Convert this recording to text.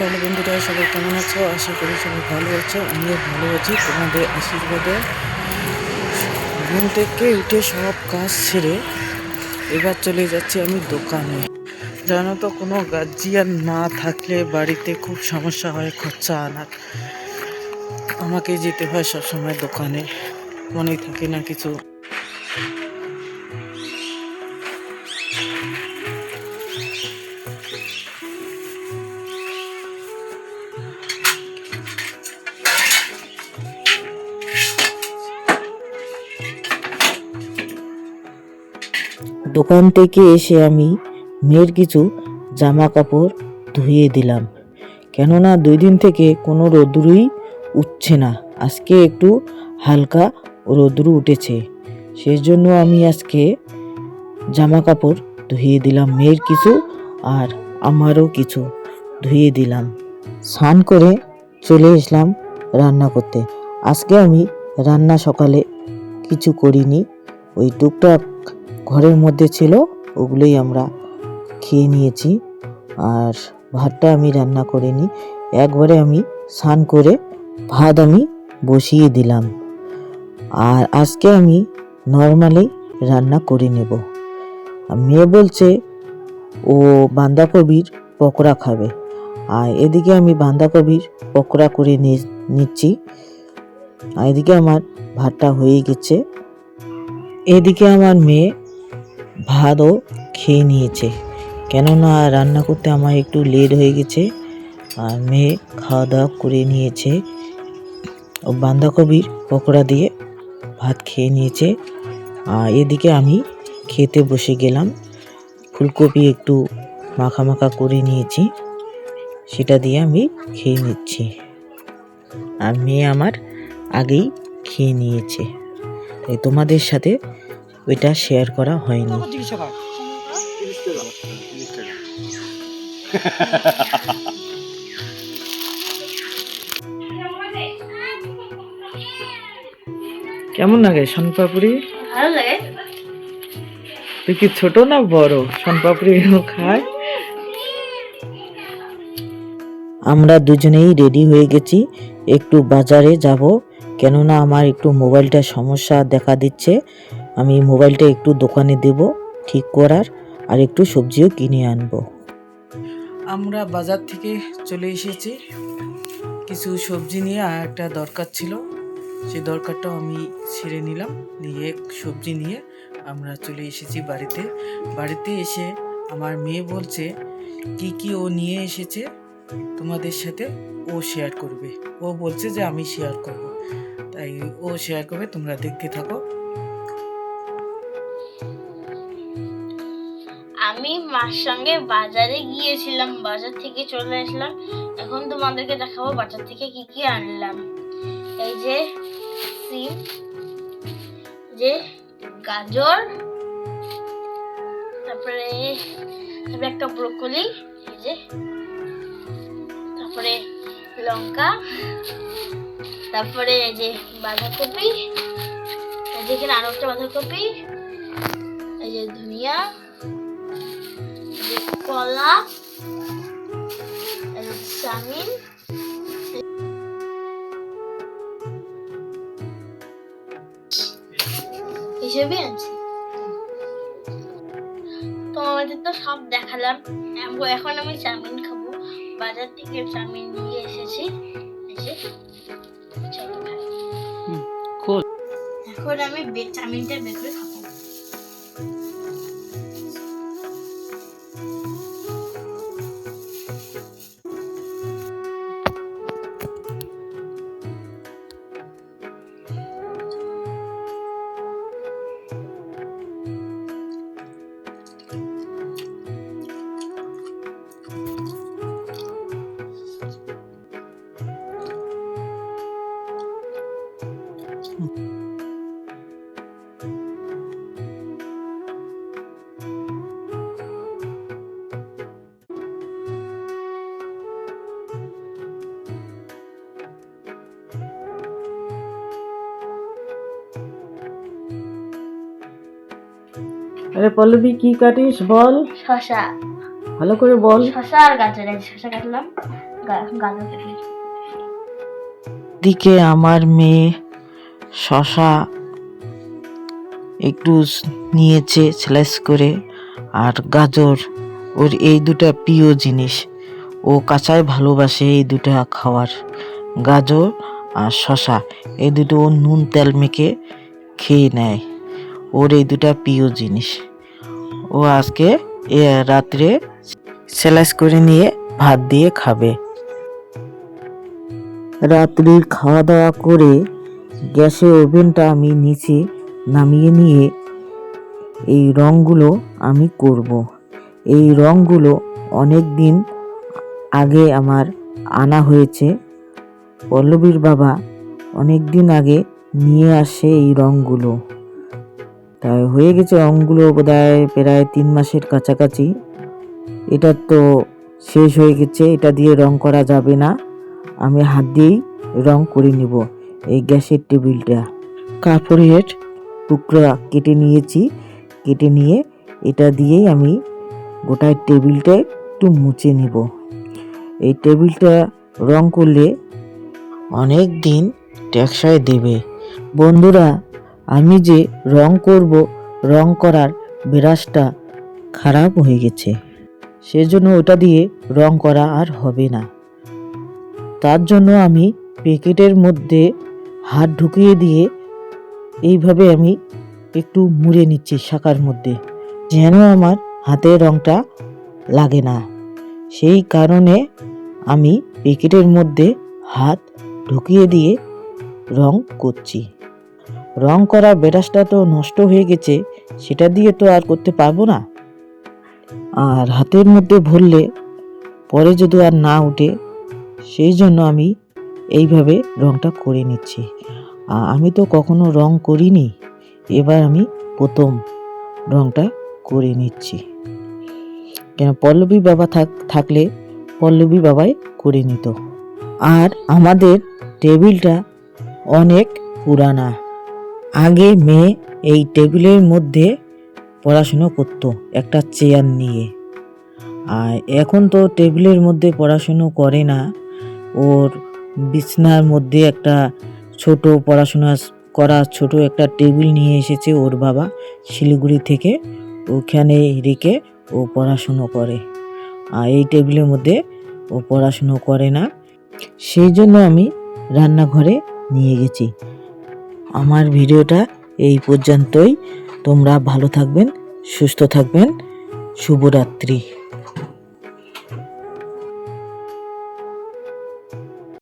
তাহলে বন্ধুরা, সবাই কেমন আছো? আশা করি সবাই ভালো আছো, আমিও ভালো আছি। তোমাদের আশীর্বাদে ঘুম থেকে উঠে সব কাজ ছেড়ে এবার চলে যাচ্ছি আমি দোকানে। জানো তো, কোনো গার্জিয়ান না থাকলে বাড়িতে খুব সমস্যা হয়, খরচা আনার। আমাকে যেতে হয় সবসময় দোকানে। মনেই থাকে না কিছু। দোকান থেকে এসে আমি মেয়ের কিছু জামা কাপড় ধুয়ে দিলাম। কেননা দুই দিন থেকে কোনো রোদ্রুই উঠছে না। আজকে একটু হালকা রোদ্রু উঠেছে। সেই জন্য আমি আজকে জামা কাপড় ধুয়ে দিলাম, মেয়ের কিছু আর আমারও কিছু ধুয়ে দিলাম। স্নান করে চলে এসলাম রান্না করতে। আজকে আমি রান্না সকালে কিছু করিনি। ওই টুকটাক ঘরের মধ্যে ছিল, ওগুলোই আমরা খেয়ে নিয়েছি। আর ভাতটা আমি রান্না করিনি। একবারে আমি স্নান করে ভাত আমি বসিয়ে দিলাম। আর আজকে আমি নর্মালি রান্না করে নেব। মেয়ে বলছে, ও বাঁধাকপির পকোড়া খাবে। আর এদিকে আমি বাঁধাকপির পকোড়া করে নিচ্ছি। আর এদিকে আমার ভাতটা হয়ে গেছে। এদিকে আমার মেয়ে ভাতও খেয়ে নিয়েছে। কেননা রান্না করতে আমার একটু লেট হয়ে গেছে আর মেয়ে খাওয়া দাওয়া করে নিয়েছে। ও বাঁধাকপির পকোড়া দিয়ে ভাত খেয়ে নিয়েছে। আর এদিকে আমি খেতে বসে গেলাম। ফুলকপি একটু মাখা মাখা করে নিয়েছি। সেটা দিয়ে আমি খেয়ে নিচ্ছি। আর মেয়ে আমার আগেই খেয়ে নিয়েছে। তাই তোমাদের সাথে ওইটা শেয়ার করা হয়নি। কেমন লাগে শনপাপুরি ভালো লাগে। তুই কি ছোট না বড়? শনপাপুরি খায়? আমরা দুজনেই রেডি হয়ে গেছি একটু বাজারে যাব কেননা আমার একটু মোবাইলটা সমস্যা দেখা দিচ্ছে। আমি মোবাইলটা একটু দোকানে দেব, ঠিক করার, আর একটু সবজিও কিনে আনব। আমরা বাজার থেকে চলে এসেছি। কিছু সবজি নিয়ে আর একটা দরকার ছিল। সেই দরকারটাও আমি ছেড়ে নিলাম। নিয়ে সবজি নিয়ে আমরা চলে এসেছি বাড়িতে। বাড়িতে এসে আমার মেয়ে বলছে, কি কি ও নিয়ে এসেছে তোমাদের সাথে, ও শেয়ার করবে। ও বলছে যে, আমি শেয়ার করব। তাই ও শেয়ার করবে, তোমরা দেখতে থাকো। মার সঙ্গে বাজারে গিয়েছিলাম, বাজার থেকে চলে আসলাম। এখন তোমাদেরকে দেখাবো বাজার থেকে কি কি আনলাম। এই যে সিম যে গাজর, তারপরে তারপরে একটা ব্রোকলি, এই যে, তারপরে লঙ্কা, তারপরে এই যে বাঁধাকপি, এই যে এখানে আরও একটা বাঁধাকপি, এই যে ধনিয়া কলা চাউমিন। এইসবই আনছি। তোমাদের তো সব দেখালাম। এখন আমি চাউমিন খাব। বাজার থেকে চাউমিন নিয়ে এসেছি। খোল। এখন আমি চাউমিনটা বের করে খাব। আরে পল্লবী কি কাটিস? বল। শশা। ভালো করে বল। শশা আর গাজর। শশা কাটলাম। গাজর দিকে আমার মেয়ে শশা একটু নিয়েছে স্লাইস করে আর গাজর ওর এই দুটা প্রিয় জিনিস। ও কাঁচাই ভালোবাসে এই দুটা খাওয়ার। গাজর আর শশা এই দুটো ও নুন তেল মেখে খেয়ে নেয়। ওর এই দুটা প্রিয় জিনিস। ও আজকে রাত্রে স্লাইস করে নিয়ে ভাত দিয়ে খাবে। রাত্রির খাওয়া দাওয়া করে গ্যাসের ওভেনটা আমি নিচে নামিয়ে নিয়ে এই রঙগুলো আমি করব। এই রঙগুলো অনেক দিন আগে আমার আনা হয়েছে। পল্লবীর বাবা অনেক দিন আগে নিয়ে আসে এই রঙগুলো। তাই হয়ে গেছে রঙগুলো বোধহয় প্রায় তিন মাসের কাছাকাছি। এটা তো শেষ হয়ে গেছে, এটা দিয়ে রং করা যাবে না। আমি হাত দিয়েই রং করে নিব এই গ্যাসের টেবিলটা। কাপড়ের টুকরা কেটে নিয়েছি, কেটে নিয়ে এটা দিয়েই আমি গোটা টেবিলটা একটু মুছে নিব। এই টেবিলটা রং করলে অনেক দিন টেকসই দেবে। বন্ধুরা আমি যে রং করব, রং করার ব্রাশটা খারাপ হয়ে গেছে। সেজন্য ওটা দিয়ে রং করা আর হবে না। তার জন্য আমি প্যাকেটের মধ্যে হাত ঢুকিয়ে দিয়ে এইভাবে আমি একটু মুড়ে নিচ্ছি শাখার মধ্যে, যেন আমার হাতের রংটা লাগে না। সেই কারণে আমি প্যাকেটের মধ্যে হাত ঢুকিয়ে দিয়ে রং করছি। রং করা ব্রাশটা তো নষ্ট হয়ে গেছে, সেটা দিয়ে তো আর করতে পারব না। আর হাতের মধ্যে ভরলে পরে যদি আর না উঠে, সেই জন্য আমি এইভাবে রংটা করে নিচ্ছি। আমি তো কখনো রং করিনি, এবার আমি প্রথম রংটা করে নিচ্ছি। কেন, পল্লবী বাবা থাক, থাকলে পল্লবী বাবাই করে নিত। আর আমাদের টেবিলটা অনেক পুরানা। আগে মেয়ে এই টেবিলের মধ্যে পড়াশুনো করতো, একটা চেয়ার নিয়ে। আর এখন তো টেবিলের মধ্যে পড়াশুনো করে না। ওর বিছনার মধ্যে একটা ছোট পড়াশোনা করা ছোট একটা টেবিল নিয়ে এসেছে ওর বাবা শিলিগুড়ি থেকে। ওখানে রেখে ও পড়াশুনো করে। আর এই টেবিলের মধ্যে ও পড়াশুনো করে না। সেই জন্য আমি রান্নাঘরে নিয়ে গেছি। আমার ভিডিওটা এই পর্যন্তই। তোমরা ভালো থাকবেন সুস্থ থাকবেন। শুভরাত্রি।